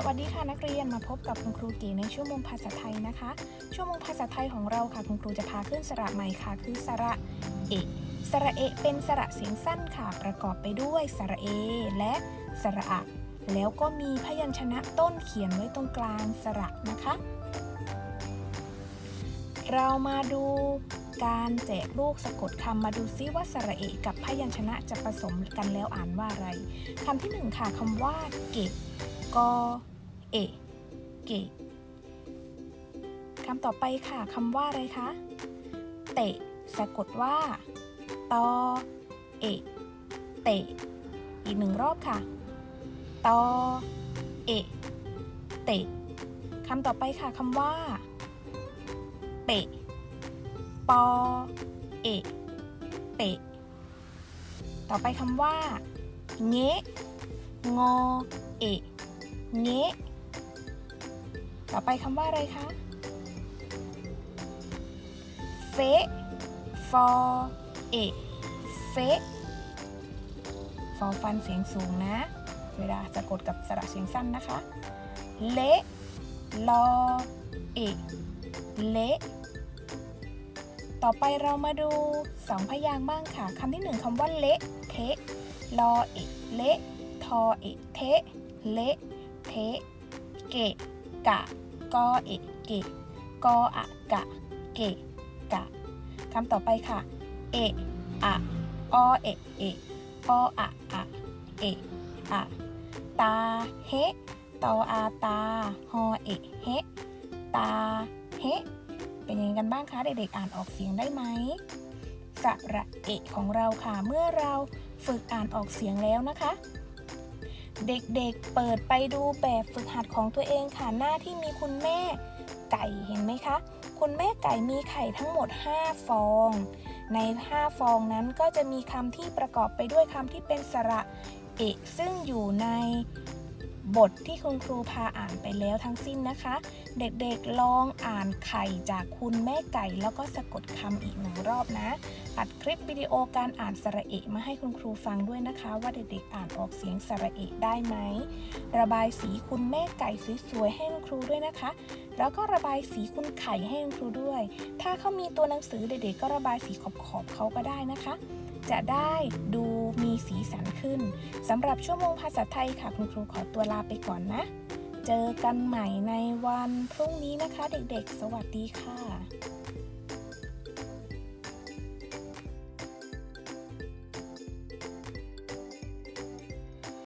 สวัสดีค่ะนักเรียนมาพบกับคุณครูเก๋ในชั่วโมงภาษาไทยนะคะ ชั่วโมงภาษาไทยของเราค่ะคุณครูจะพาขึ้นสระใหม่ค่ะ คือสระเอะสระเอะเป็นสระเสียงสั้นค่ะ ประกอบไปด้วยสระเอ และสระอะแล้วก็มีพยัญชนะต้นเขียนไว้ตรงกลางสระนะคะ เรามาดูการแจกลูกสะกดคำมาดูซิว่าสระเอกับพยัญชนะจะผสมกันแล้วอ่านว่าอะไรคำที่หนึ่งค่ะคำว่าเกะ กอเอเกคำต่อไปค่ะคำว่าอะไรคะ เตะ สะกดว่า ตอ เอ เตะ อีกหนึ่งรอบค่ะ ตอ เอ เตะคำต่อไปค่ะคำว่า เปะ ปอ เอ เปะ ต่อไปคำว่า เงะงอ เอะ เงะต่อไปคำว่าอะไรคะเฟะฟอเอะเฟะฟอฟันเสียงสูงนะ เวลาสะกดกับสระเสียงสั้นนะคะ เละลอเอะเละต่อไปเรามาดูสองพยางค์บ้างค่ะคำที่หนึ่งคำว่าเละเทะลอเอะเละทอเอะเทะเละ เทเกะกะกอเอะเกะกออะกะเกะกะคำต่อไปค่ะ เอะอะออเอะเอะออะอะเอะอะตาเฮตออาตาฮอเอะเฮตาเฮเป็นยังไงกันบ้างคะเด็กๆอ่านออกเสียงได้ไหมสระเอะของเราค่ะ เมื่อเราฝึกอ่านออกเสียงแล้วนะคะ เด็กๆ เปิดไปดูแบบฝึกหัดของตัวเองค่ะ หน้าที่มีคุณแม่ไก่เห็นไหมคะ คุณแม่ไก่มีไข่ทั้งหมด 5 ฟอง ใน 5 ฟองนั้นก็จะมีคำที่ประกอบไปด้วยคำที่เป็นสระเอะซึ่งอยู่ใน บทที่คุณครูพาอ่านไปแล้วทั้งสิ้นนะคะ เด็กๆลองอ่านไข่จากคุณแม่ไก่ แล้วก็สะกดคำอีกหนึ่งรอบนะอัดคลิปวิดีโอการอ่านสระเอะมาให้คุณครูฟังด้วยนะคะ ว่าเด็กๆอ่านออกเสียงสระเอะได้ไหมระบายสีคุณแม่ไก่สวยๆให้คุณครูด้วยนะคะ แล้วก็ระบายสีคุณไข่ให้คุณครูด้วย ถ้าเขามีตัวหนังสือเด็กๆก็ระบายสีขอบๆเขาก็ได้นะคะ จะได้ดูมีส สำหรับชั่วโมงภาษาไทยค่ะ คุณครูขอตัวลาไปก่อนนะ เจอกันใหม่ในวันพรุ่งนี้นะคะ เด็กๆ สวัสดีค่ะ